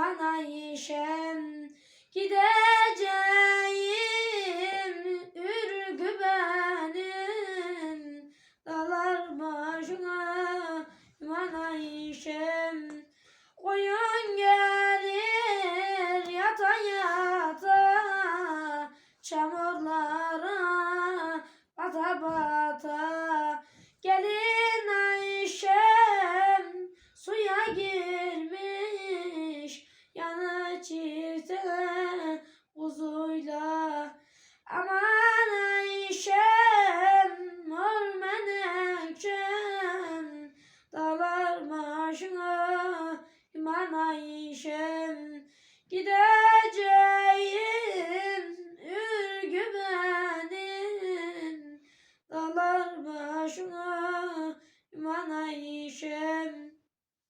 bana işem Gideceğim ürgü benim. Dalar başına bana işem Koyun gelir yata yata Çamurlara bata bata. Gelir Gider.